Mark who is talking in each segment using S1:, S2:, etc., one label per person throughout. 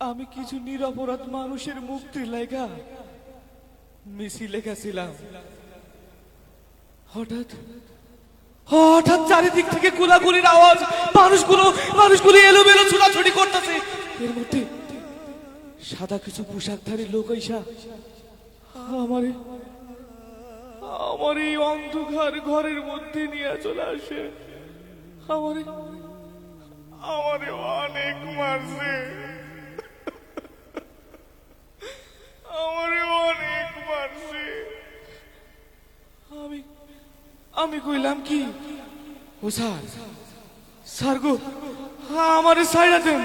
S1: আমি কিছু নিরপরাধ মানুষের মুক্তির লেখা মিছিল লেখাছিলাম হঠাৎ হঠাৎ চারিদিক থেকে গুলাগুলির আওয়াজ, মানুষগুলো মানুষগুলো এলোমেলো ছোটাছুটি করতেছে। এর মধ্যে সাদা কিছু পোশাকধারী লোক আইসা আমারে আমার এই অন্ধকার ঘরের মধ্যে নিয়ে চলে আসে। আমারে আমারে অনেক মারছে। আমারে অনেক মারছে। আমি আমি কইলাম কি? ও স্যার স্যার গো, আমারে সাইডা দেন,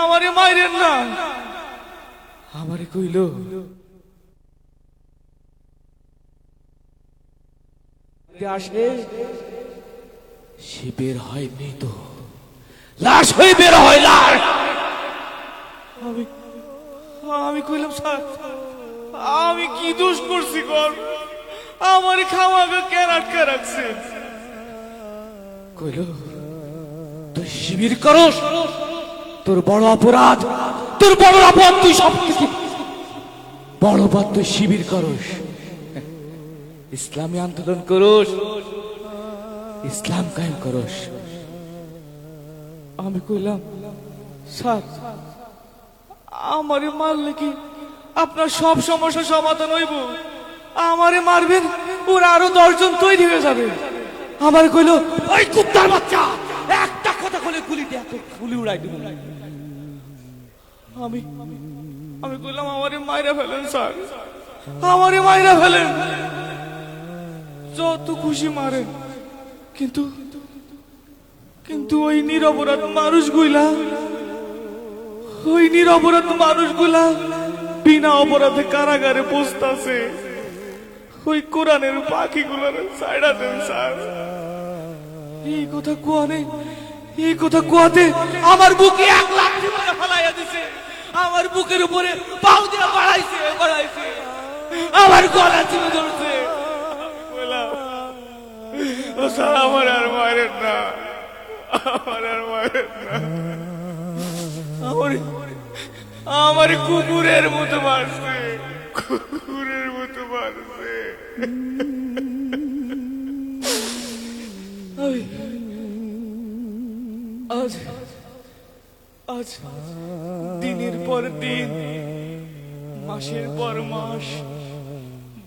S1: আমারে মাইরেন না। আমারে কইল আসে সে বের হয় মৃত লাশ হয়ে বের হয়, লাশ। আমি কইলাম, স্যার, আমি কি দোষ করছি কর আমার খাওয়াকে কেন আটকে রাখছে? কইল, তুই শিবির করস, তোর বড় অপরাধ, তোর বড় অপরাধ তুই সব কিছু, বড় তুই শিবির করস। ইসলামী আন্দোলন করস, ইসলাম কায়েম করস। আমি কইলাম, স্যার আমারে মারলে কি আপনার সব সমস্যা সমাধান হইব। আমারে মারবেন, ওর আরও দশজন তৈরি হয়ে যাবে। আমার কইল, ওই কুত্তার বাচ্চা, একটা কথা বলে গুলি দিয়ে এত গুলি উড়াই দিব আমি আমি কইলাম, আমারে মাইরা ফেলেন, স্যার। আমারে মাইরা ফেলেন। যত খুশি মারেন, কিন্তু কিন্তু ওই নিরপরাধ মানুষগুলা ওই নিরপরাধ মানুষগুলা বিনা অপরাধে কারাগারে বসতাছে ওই কোরআনের পাখিগুলোর সাইডা দেন, স্যার। এই কথা কোয়ানে? এই কথা কোয়াতে? আমার বুকে এক লাখ ফেলাইয়া দিছে। আমার বুকের উপরে পাও দিয়ে বাড়াইছে বাড়াইছে। আমার গলা চিপে ধরছে। ও স্যার, আমার আর মারেন না। আমার আর মারেন না। আমার আমার কুকুরের মতো মারছে কুকুরের মতো মারছে আজ আজ, দিনের পর দিন, মাসের পর মাস,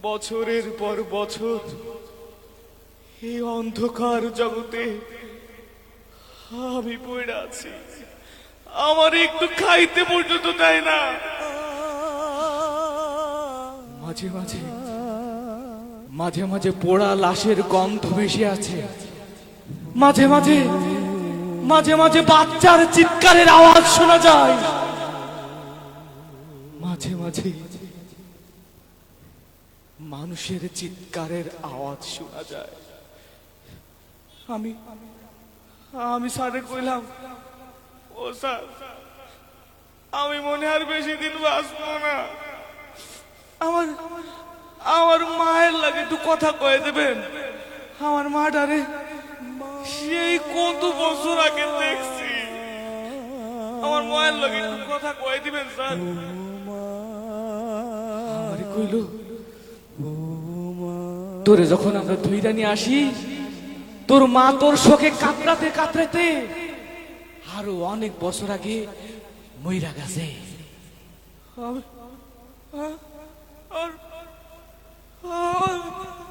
S1: বছরের পর বছর, এই অন্ধকার জগতে আমি পড়ে আছি। আমার একটু খাইতে পর্যন্ত দেয় না। মাঝে মাঝে মাঝে মাঝে পোড়া লাশের গন্ধ ভেসে আছে মাঝে মাঝে মাঝে মাঝে বাচ্চার চিৎকারের আওয়াজ শোনা যায়। মাঝে মাঝে মানুষের চিৎকারের আওয়াজ শোনা যায়। আমি আমি সারে কইলাম ও স্যার, আমি মনে আর বেশি দিন বাঁচবো না। আমার আমার মায়ের লাগে একটু কথা কয়ে দেবেন। আমার মা ডারে সেই কত বছর আগে দেখছি। আমার মায়ের লাগে একটু কথা কয়ে দিবেন, স্যার। তোরে যখন আমরা ধইরা নিয়ে আসি, তোর মা তোর শোকে কাতরাতে কাতরাতে আরও অনেক বছর আগে মইরা গেছে। আমার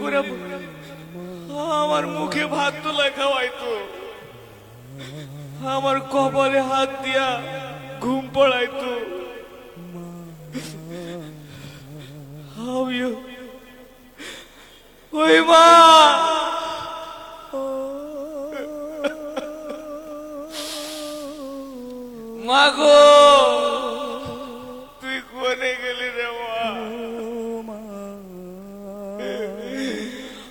S1: করে আমার মুখে ভাত তোলা খাওয়াইতো আমার কপালে হাত দিয়া ঘুম পড়াইতো আমিও ওই মা। মাগো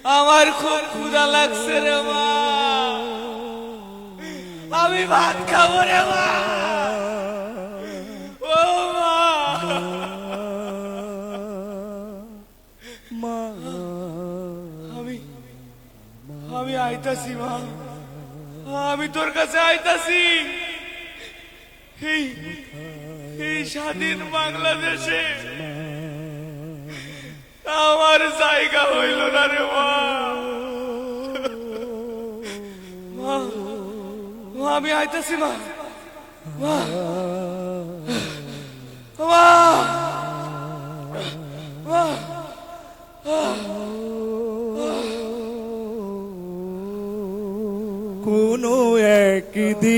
S1: আমার খুব ক্ষুধা লাগছে রে মা। আমি ভাত খাব রে মা। ও মা।
S2: মা।
S1: আমি আমি আইতাছি মা। আমি তোর কাছে আইতাছি। এই এই স্বাধীন বাংলাদেশে। আমার জায়গা হইল না রে মা। আমি আইতাছি মা মা।
S2: কোনো একদিন